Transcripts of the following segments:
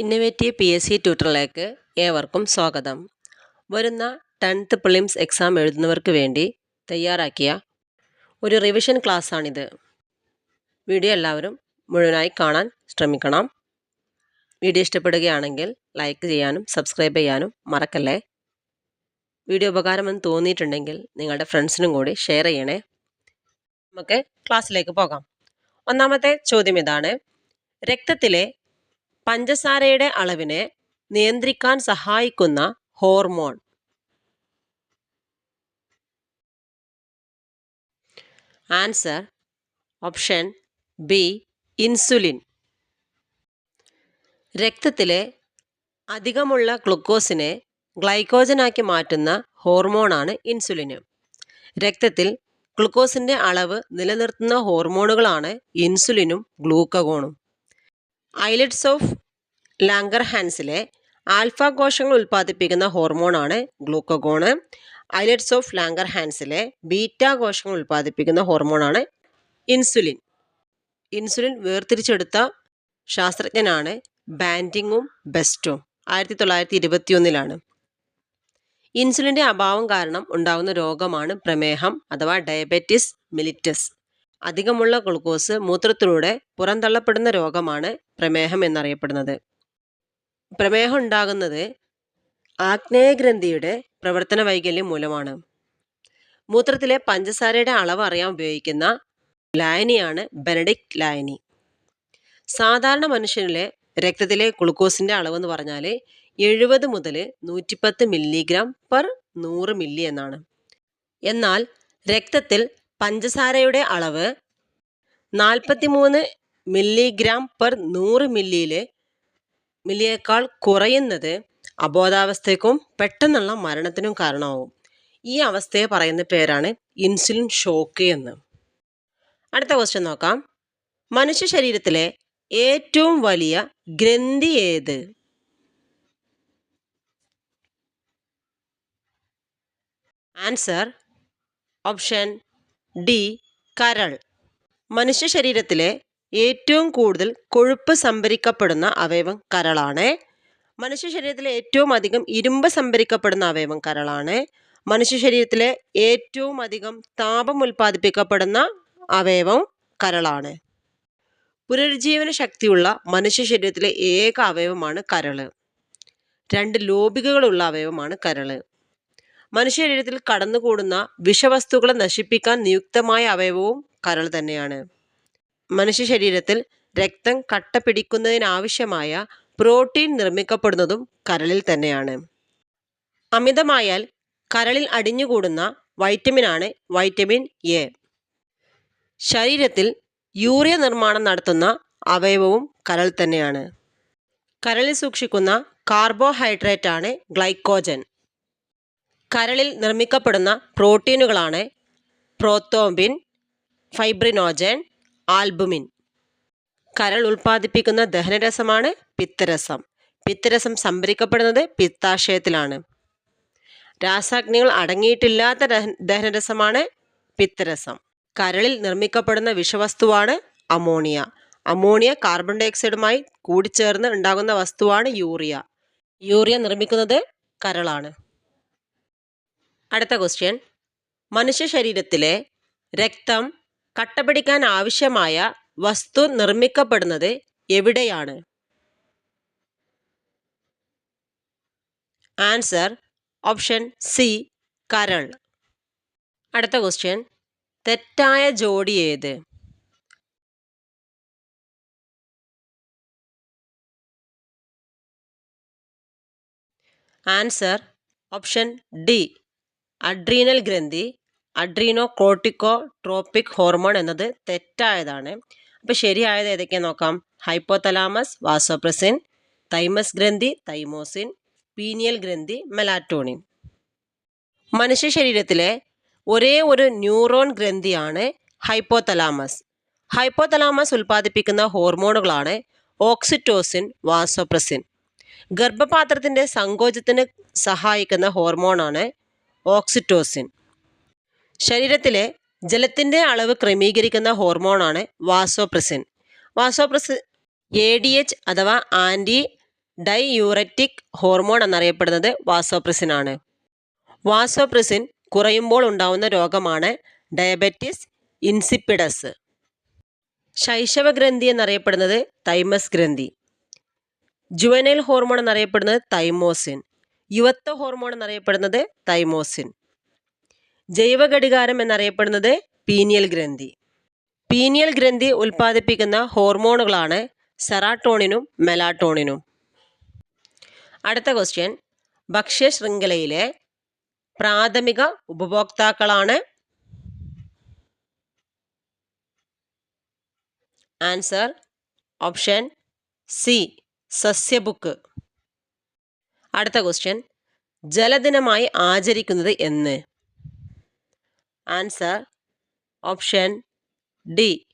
Innovative P S C ട്യൂട്ടറിലേക്ക് ഏവർക്കും സ്വാഗതം. വരുന്ന ടെൻത്ത് പ്രിലിംസ് എക്സാം എഴുതുന്നവർക്ക് വേണ്ടി തയ്യാറാക്കിയ ഒരു റിവിഷൻ ക്ലാസ്സാണിത് വീഡിയോ എല്ലാവരും മുഴുവനായി കാണാൻ ശ്രമിക്കണം. വീഡിയോ ഇഷ്ടപ്പെടുകയാണെങ്കിൽ ലൈക്ക് ചെയ്യാനും സബ്സ്ക്രൈബ് ചെയ്യാനും മറക്കല്ലേ? വീഡിയോ ഉപകാരമെന്ന് തോന്നിയിട്ടുണ്ടെങ്കിൽ നിങ്ങളുടെ ഫ്രണ്ട്സിനും കൂടി ഷെയർ ചെയ്യണേ. നമുക്ക് ക്ലാസ്സിലേക്ക് പോകാം. ഒന്നാമത്തെ ചോദ്യം ഇതാണ്. രക്തത്തിലെ പഞ്ചസാരയുടെ അളവിനെ നിയന്ത്രിക്കാൻ സഹായിക്കുന്ന hormone. Answer option B insulin. രക്തത്തിലെ അധികമുള്ള ഗ്ലൂക്കോസിനെ ഗ്ലൈക്കോജനാക്കി മാറ്റുന്ന ഹോർമോണാണ് ഇൻസുലിന്. രക്തത്തിൽ ഗ്ലൂക്കോസിന്റെ അളവ് നിലനിർത്തുന്ന ഹോർമോണുകളാണ് ഇൻസുലിനും ഗ്ലൂക്കഗോണും ഐലറ്റ്സ് ഓഫ് ലാംഗർഹാൻസിലെ ആൽഫ കോശങ്ങൾ ഉൽപ്പാദിപ്പിക്കുന്ന ഹോർമോണാണ് ഗ്ലൂക്കഗോണ്. ഐലറ്റ്സ് ഓഫ് ലാംഗർഹാൻസിലെ ബീറ്റ കോശങ്ങൾ ഉൽപ്പാദിപ്പിക്കുന്ന ഹോർമോണാണ് ഇൻസുലിൻ ഇൻസുലിൻ വേർതിരിച്ചെടുത്ത ശാസ്ത്രജ്ഞനാണ് ബാൻഡിങ്ങും ബെസ്റ്റും. ആയിരത്തി തൊള്ളായിരത്തി ഇരുപത്തിയൊന്നിലാണ് ഇൻസുലിന്റെ അഭാവം കാരണം ഉണ്ടാകുന്ന രോഗമാണ് പ്രമേഹം അഥവാ ഡയബറ്റിസ് മിലിറ്റസ് അധികമുള്ള ഗ്ലൂക്കോസ് മൂത്രത്തിലൂടെ പുറന്തള്ളപ്പെടുന്ന രോഗമാണ് പ്രമേഹം എന്നറിയപ്പെടുന്നത്. പ്രമേഹം ഉണ്ടാകുന്നത് ആഗ്നേയഗ്രന്ഥിയുടെ പ്രവർത്തന വൈകല്യം മൂലമാണ്. മൂത്രത്തിലെ പഞ്ചസാരയുടെ അളവ് അറിയാൻ ഉപയോഗിക്കുന്ന ലായനിയാണ് ബെനഡിക്ട് ലായനി. സാധാരണ മനുഷ്യനിലെ രക്തത്തിലെ ഗ്ലൂക്കോസിന്റെ അളവ് എന്ന് പറഞ്ഞാൽ എഴുപത് മുതൽ നൂറ്റിപ്പത്ത് മില്ലിഗ്രാം പെർ നൂറ് മില്ലി എന്നാണ്. എന്നാൽ രക്തത്തിൽ പഞ്ചസാരയുടെ അളവ് നാൽപ്പത്തിമൂന്ന് മില്ലിഗ്രാം പെർ നൂറ് മില്ലിയിൽ മില്ലിയേക്കാൾ കുറയുന്നത് അബോധാവസ്ഥയ്ക്കും പെട്ടെന്നുള്ള മരണത്തിനും കാരണമാവും. ഈ അവസ്ഥയെ പറയുന്ന പേരാണ് ഇൻസുലിൻ ഷോക്ക് എന്ന്. അടുത്ത ക്വസ്റ്റ്യൻ നോക്കാം. മനുഷ്യ ശരീരത്തിലെ ഏറ്റവും വലിയ ഗ്രന്ഥി ഏത്? Answer option D. കരൾ. മനുഷ്യ ശരീരത്തിലെ ഏറ്റവും കൂടുതൽ കൊഴുപ്പ് സംഭരിക്കപ്പെടുന്ന അവയവം കരളാണ്. മനുഷ്യ ശരീരത്തിലെ ഏറ്റവും അധികം ഇരുമ്പ് സംഭരിക്കപ്പെടുന്ന അവയവം കരളാണ്. മനുഷ്യ ശരീരത്തിലെ ഏറ്റവും അധികം താപം ഉൽപ്പാദിപ്പിക്കപ്പെടുന്ന അവയവം കരളാണ്. പുനരുജ്ജീവന ശക്തിയുള്ള മനുഷ്യ ശരീരത്തിലെ ഏക അവയവമാണ് കരൾ. രണ്ട് ലോബികകളുള്ള അവയവമാണ് കരൾ. മനുഷ്യ ശരീരത്തിൽ കടന്നുകൂടുന്ന വിഷവസ്തുക്കളെ നശിപ്പിക്കാൻ നിയുക്തമായ അവയവവും കരൾ തന്നെയാണ്. മനുഷ്യ ശരീരത്തിൽ രക്തം കട്ട പിടിക്കുന്നതിനാവശ്യമായ പ്രോട്ടീൻ നിർമ്മിക്കപ്പെടുന്നതും കരളിൽ തന്നെയാണ്. അമിതമായാൽ കരളിൽ അടിഞ്ഞുകൂടുന്ന വൈറ്റമിനാണ് വൈറ്റമിൻ എ. ശരീരത്തിൽ യൂറിയ നിർമ്മാണം നടത്തുന്ന അവയവവും കരൾ തന്നെയാണ്. കരളിൽ സൂക്ഷിക്കുന്ന കാർബോഹൈഡ്രേറ്റ് ആണ് ഗ്ലൈക്കോജൻ. കരളിൽ നിർമ്മിക്കപ്പെടുന്ന പ്രോട്ടീനുകളാണ് പ്രോത്തോംബിൻ ഫൈബ്രിനോജൻ ആൽബുമിൻ. കരൾ ഉൽപ്പാദിപ്പിക്കുന്ന ദഹനരസമാണ് പിത്തരസം. പിത്തരസം സംഭരിക്കപ്പെടുന്നത് പിത്താശയത്തിലാണ്. രാസാഗ്നികൾ അടങ്ങിയിട്ടില്ലാത്ത ദഹനരസമാണ് പിത്തരസം. കരളിൽ നിർമ്മിക്കപ്പെടുന്ന വിഷവസ്തുവാണ് അമോണിയ. അമോണിയ കാർബൺ ഡയോക്സൈഡുമായി കൂടിച്ചേർന്ന് ഉണ്ടാകുന്ന വസ്തുവാണ് യൂറിയ. യൂറിയ നിർമ്മിക്കുന്നത് കരളാണ്. അടുത്ത ക്വസ്റ്റ്യൻ മനുഷ്യ ശരീരത്തിലെ രക്തം കട്ടപിടിക്കാൻ ആവശ്യമായ വസ്തു നിർമ്മിക്കപ്പെടുന്നത് എവിടെയാണ്? ആൻസർ ഓപ്ഷൻ സി കരൾ. അടുത്ത ക്വസ്റ്റ്യൻ തെറ്റായ ജോഡി ഏത്? ആൻസർ ഓപ്ഷൻ ഡി അഡ്രീനൽ ഗ്രന്ഥി അഡ്രീനോ കോർട്ടിക്കോ ട്രോപ്പിക് ഹോർമോൺ എന്നത് തെറ്റായതാണ്. അപ്പോൾ ശരിയായത് ഏതൊക്കെയാ നോക്കാം. ഹൈപ്പോതലാമസ് വാസോപ്രസിൻ തൈമസ് ഗ്രന്ഥി തൈമോസിൻ പീനിയൽ ഗ്രന്ഥി മെലാറ്റോണിൻ. മനുഷ്യ ശരീരത്തിലെ ഒരേ ഒരു ന്യൂറോൺ ഗ്രന്ഥിയാണ് ഹൈപ്പോതലാമസ്. ഹൈപ്പോതലാമസ് ഉൽപ്പാദിപ്പിക്കുന്ന ഹോർമോണുകളാണ് ഓക്സിറ്റോസിൻ വാസോപ്രസിൻ. ഗർഭപാത്രത്തിന്റെ സങ്കോചത്തിന് സഹായിക്കുന്ന ഹോർമോണാണ് ഓക്സിറ്റോസിൻ. ശരീരത്തിലെ ജലത്തിന്റെ അളവ് ക്രമീകരിക്കുന്ന ഹോർമോണാണ് vasopressin. Vasopressin A D H അഥവാ ആന്റി ഡൈയൂററ്റിക് ഹോർമോൺ എന്നറിയപ്പെടുന്നത് വാസോപ്രസിൻ ആണ് വാസോപ്രസിൻ കുറയുമ്പോൾ ഉണ്ടാവുന്ന രോഗമാണ് ഡയബറ്റിസ് ഇൻസിപ്പിഡസ്. ശൈശവഗ്രന്ഥി എന്നറിയപ്പെടുന്നത് തൈമസ് ഗ്രന്ഥി. ജുവനൈൽ ഹോർമോൺ എന്നറിയപ്പെടുന്നത് തൈമോസിൻ. യുവത്വ ഹോർമോൺ എന്നറിയപ്പെടുന്നത് തൈമോസിൻ. ജൈവഘടികാരം എന്നറിയപ്പെടുന്നത് പീനിയൽ ഗ്രന്ഥി. പീനിയൽ ഗ്രന്ഥി ഉൽപ്പാദിപ്പിക്കുന്ന ഹോർമോണുകളാണ് സെറാട്ടോണിനും മെലാട്ടോണിനും. അടുത്ത ക്വസ്റ്റ്യൻ. ഭക്ഷ്യശൃംഖലയിലെ പ്രാഥമിക ഉപഭോക്താക്കളാണ്? Answer option C. സസ്യബുക്ക്. അടുത്ത ക്വസ്റ്റ്യൻ ജലദിനമായി ആചരിക്കുന്നത് എന്ന്. ആൻസർ ഓപ്ഷൻ ഡി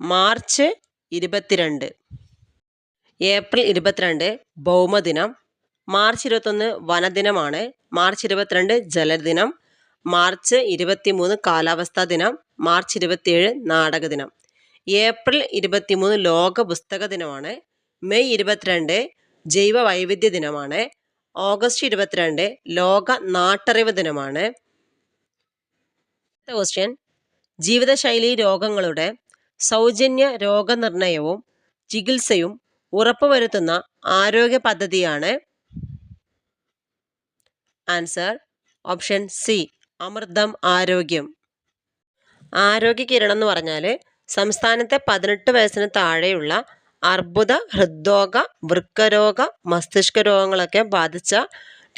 മാർച്ച് ഇരുപത്തിരണ്ട്. ഏപ്രിൽ ഇരുപത്തിരണ്ട് ഭൗമദിനം. മാർച്ച് ഇരുപത്തൊന്ന് വനദിനമാണ്. മാർച്ച് ഇരുപത്തിരണ്ട് ജലദിനം. മാർച്ച് ഇരുപത്തിമൂന്ന് കാലാവസ്ഥാ ദിനം. മാർച്ച് ഇരുപത്തിയേഴ് നാടക ദിനം ഏപ്രിൽ ഇരുപത്തിമൂന്ന് ലോക പുസ്തക ദിനമാണ്. മെയ് ഇരുപത്തിരണ്ട് ജൈവ വൈവിധ്യ ദിനമാണ്. ഓഗസ്റ്റ് ഇരുപത്തിരണ്ട് ലോക നാട്ടറിവ് ദിനമാണ്. ക്വസ്റ്റ്യൻ ജീവിതശൈലി രോഗങ്ങളുടെ സൗജന്യ രോഗനിർണയവും ചികിത്സയും ഉറപ്പുവരുത്തുന്ന ആരോഗ്യ പദ്ധതിയാണ്. ആൻസർ ഓപ്ഷൻ സി അമൃതം ആരോഗ്യം. ആരോഗ്യ കിരണം എന്ന് പറഞ്ഞാൽ സംസ്ഥാനത്തെ പതിനെട്ട് വയസ്സിന് താഴെയുള്ള അർബുദ ഹൃദ്രോഗ വൃക്കരോഗ മസ്തിഷ്ക രോഗങ്ങളൊക്കെ ബാധിച്ച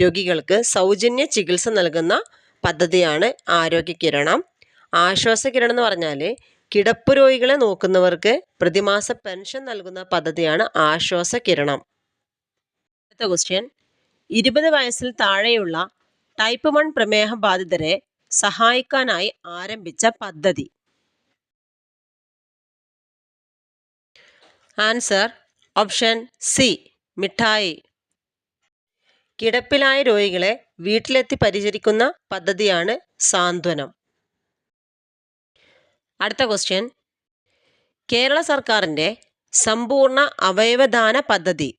രോഗികൾക്ക് സൗജന്യ ചികിത്സ നൽകുന്ന പദ്ധതിയാണ് ആരോഗ്യ കിരണം. ആശ്വാസ കിരണം എന്ന് പറഞ്ഞാൽ കിടപ്പ് രോഗികളെ നോക്കുന്നവർക്ക് പ്രതിമാസ പെൻഷൻ നൽകുന്ന പദ്ധതിയാണ് ആശ്വാസ കിരണം. അടുത്ത ക്വസ്റ്റ്യൻ ഇരുപത് വയസ്സിൽ താഴെയുള്ള ടൈപ്പ് വൺ പ്രമേഹ ബാധിതരെ സഹായിക്കാനായി ആരംഭിച്ച പദ്ധതി. ആൻസർ ഓപ്ഷൻ സി മിഠായി. കിടപ്പിലായ രോഗികളെ വീട്ടിലെത്തി പരിചരിക്കുന്ന പദ്ധതിയാണ് സാന്ത്വനം. അടുത്ത ക്വസ്റ്റ്യൻ കേരള സർക്കാരിന്റെ സമ്പൂർണ അവയവദാന പദ്ധതി.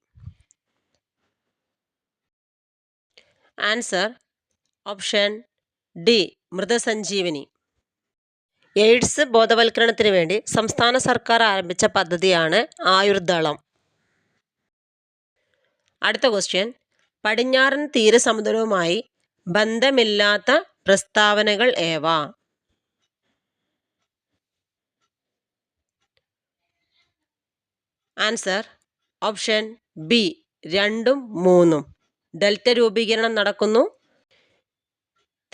Answer option D Mrithasanjeevani. AIDS ബോധവൽക്കരണത്തിന് വേണ്ടി സംസ്ഥാന സർക്കാർ ആരംഭിച്ച പദ്ധതിയാണ് ആയുർദളം. അടുത്ത ക്വസ്റ്റ്യൻ പടിഞ്ഞാറൻ തീരസമുദ്രവുമായി ബന്ധമില്ലാത്ത പ്രസ്താവനകൾ ഏവ? ആൻസർ ഓപ്ഷൻ ബി രണ്ടും മൂന്നും. ഡെൽറ്റ രൂപീകരണം നടക്കുന്നു.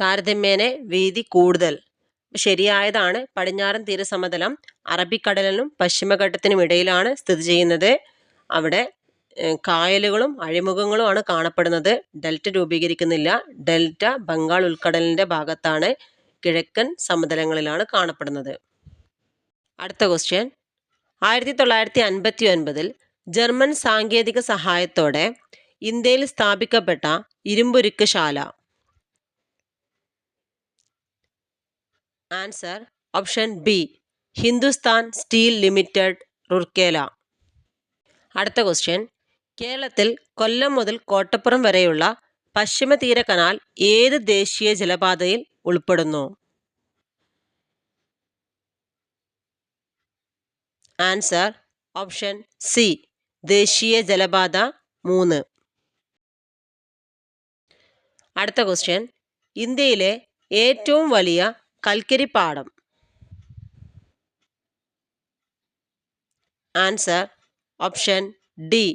താരതമ്യേന വീതി കൂടുതൽ. ശരിയായതാണ്. പടിഞ്ഞാറൻ തീരസമതലം അറബിക്കടലിനും പശ്ചിമഘട്ടത്തിനും ഇടയിലാണ് സ്ഥിതി ചെയ്യുന്നത്. അവിടെ കായലുകളും അഴിമുഖങ്ങളുമാണ് കാണപ്പെടുന്നത്. ഡെൽറ്റ രൂപീകരിക്കുന്നില്ല. ഡെൽറ്റ ബംഗാൾ ഉൾക്കടലിന്റെ ഭാഗത്താണ് കിഴക്കൻ സമതലങ്ങളിലാണ് കാണപ്പെടുന്നത്. അടുത്ത ക്വസ്റ്റ്യൻ. ആയിരത്തി തൊള്ളായിരത്തി അൻപത്തി ഒൻപതിൽ ജർമ്മൻ സാങ്കേതിക സഹായത്തോടെ ഇന്ത്യയിൽ സ്ഥാപിക്കപ്പെട്ട ഇരുമ്പുരുക്ക് ശാല answer option B Hindustan steel limited Rourkela. അടുത്ത ക്വസ്റ്റ്യൻ കേരളത്തിൽ കൊല്ലം മുതൽ കോട്ടപ്പുറം വരെയുള്ള പശ്ചിമ തീര കനാൽ ഏത് ദേശീയ ജലപാതയിൽ ഉൾപ്പെടുന്നു? ആൻസർ ഓപ്ഷൻ സി ദേശീയ ജലപാത മൂന്ന്. അടുത്ത ക്വസ്റ്റ്യൻ ഇന്ത്യയിലെ ഏറ്റവും വലിയ കൽക്കരിപ്പാടം. Answer option D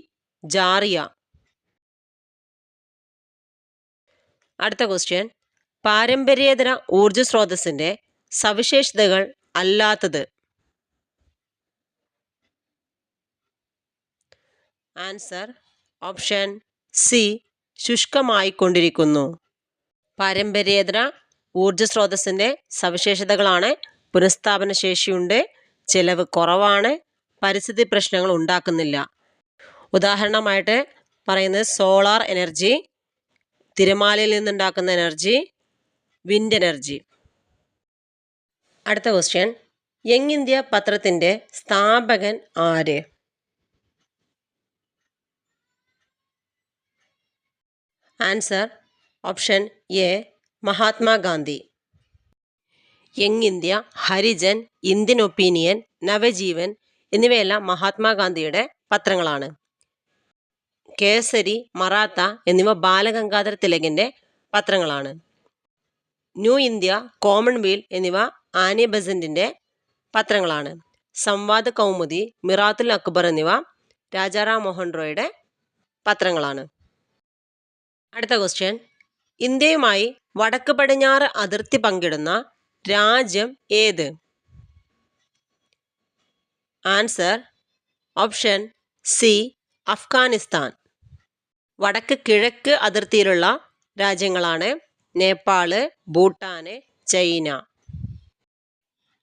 Jharia. അടുത്ത ക്വസ്റ്റ്യൻ പാരമ്പര്യേതര ഊർജ സ്രോതസ്സിന്റെ സവിശേഷതകൾ അല്ലാത്തത്. ആൻസർ ഓപ്ഷൻ സി ശുഷ്കമായിക്കൊണ്ടിരിക്കുന്നു. പാരമ്പര്യേതര ഊർജ സ്രോതസ്സിന്റെ സവിശേഷതകളാണ്. പുനഃസ്ഥാപന ശേഷിയുണ്ട് ചിലവ് കുറവാണ് പരിസ്ഥിതി പ്രശ്നങ്ങൾ ഉണ്ടാക്കുന്നില്ല. ഉദാഹരണമായിട്ട് പറയുന്നത് സോളാർ എനർജി തിരമാലയിൽ നിന്നുണ്ടാക്കുന്ന എനർജി വിൻഡ് എനർജി. അടുത്ത ക്വസ്റ്റ്യൻ. യങ് ഇന്ത്യ പത്രത്തിന്റെ സ്ഥാപകൻ ആര്? Answer option A Mahatma Gandhi young India Harijan Indian opinion Navajivan എന്നിവയെല്ലാം മഹാത്മാഗാന്ധിയുടെ പത്രങ്ങളാണ്. കേസരി മറാത്ത എന്നിവ ബാലഗംഗാധര തിലകിന്റെ പത്രങ്ങളാണ്. ന്യൂ ഇന്ത്യ കോമൺവെൽ എന്നിവ ആനി ബസന്റിന്റെ പത്രങ്ങളാണ്. സംവാദ കൗമുദി മിറാത്തുൽ അക്ബർ എന്നിവ രാജാറാം മോഹൻ റോയുടെ പത്രങ്ങളാണ്. അടുത്ത ക്വസ്റ്റ്യൻ ഇന്ത്യയുമായി വടക്ക് പടിഞ്ഞാറ് അതിർത്തി പങ്കിടുന്ന രാജ്യം ഏത്? Answer option C Afghanistan. വടക്ക് കിഴക്ക് അതിർത്തിയിലുള്ള രാജ്യങ്ങളാണ് നേപ്പാൾ ഭൂട്ടാന് ചൈന.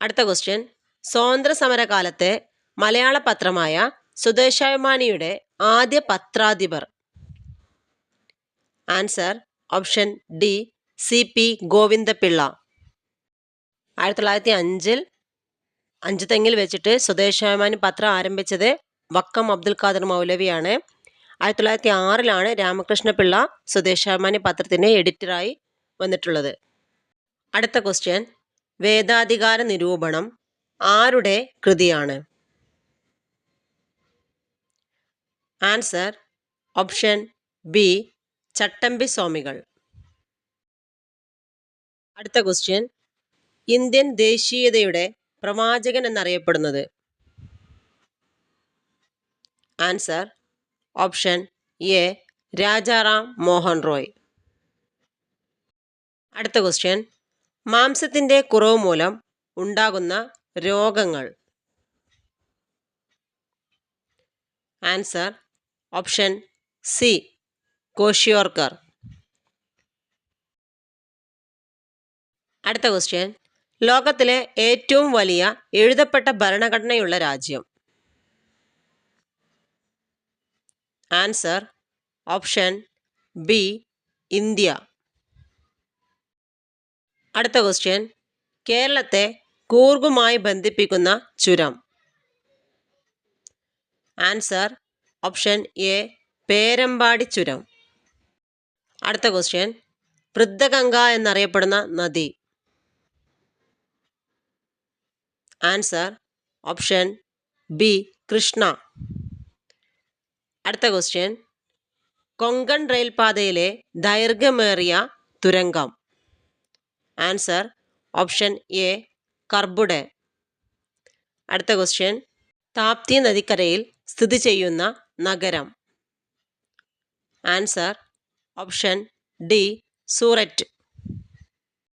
അടുത്ത ക്വസ്റ്റ്യൻ. സ്വാതന്ത്ര്യ സമരകാലത്തെ മലയാള പത്രമായ സ്വദേശാഭിമാനിയുടെ ആദ്യ പത്രാധിപർ. Answer option D C P Govindapillai. ആയിരത്തി തൊള്ളായിരത്തി അഞ്ചിൽ അഞ്ചുതെങ്ങിൽ വെച്ചിട്ട് സ്വദേശാഭിമാനി പത്രം ആരംഭിച്ചത് വക്കം അബ്ദുൽ ഖാദർ മൗലവിയാണ്. ആയിരത്തി തൊള്ളായിരത്തി ആറിലാണ് രാമകൃഷ്ണപിള്ള സ്വദേശാഭിമാനി പത്രത്തിന്റെ എഡിറ്ററായി വന്നിട്ടുള്ളത്. അടുത്ത ക്വസ്റ്റ്യൻ. വേദാധികാര നിരൂപണം ആരുടെ കൃതിയാണ്? ആൻസർ ഓപ്ഷൻ ബി ചട്ടമ്പി സ്വാമികൾ. അടുത്ത ക്വസ്റ്റ്യൻ ഇന്ത്യൻ ദേശീയതയുടെ പ്രവാചകൻ എന്നറിയപ്പെടുന്നത്. Answer option A Rajaram Mohan Roy. അടുത്ത ക്വസ്റ്റ്യൻ മാംസത്തിന്റെ കുറവ് മൂലം ഉണ്ടാകുന്ന രോഗങ്ങൾ. ആൻസർ ഓപ്ഷൻ സി കോഷിയോർക്കർ അടുത്ത ക്വസ്റ്റ്യൻ ലോകത്തിലെ ഏറ്റവും വലിയ എഴുതപ്പെട്ട ഭരണഘടനയുള്ള രാജ്യം. Answer option B India. അടുത്ത ക്വസ്റ്റ്യൻ കേരളത്തെ കൂർഗുമായി ബന്ധിപ്പിക്കുന്ന ചുരം. ആൻസർ ഓപ്ഷൻ എ പേരമ്പാടി ചുരം. അടുത്ത ക്വസ്റ്റ്യൻ വൃദ്ധഗംഗ എന്നറിയപ്പെടുന്ന നദി. Answer option B Krishna. അടുത്ത ക്വസ്റ്റ്യൻ. കൊങ്കൺ റെയിൽപാതയിലെ ദൈർഘ്യമേറിയ തുരങ്കം. ആൻസർ ഓപ്ഷൻ എ കർബുഡെ അടുത്ത ക്വസ്റ്റ്യൻ. താപ്തി നദിക്കരയിൽ സ്ഥിതി ചെയ്യുന്ന നഗരം. Answer option D Surat.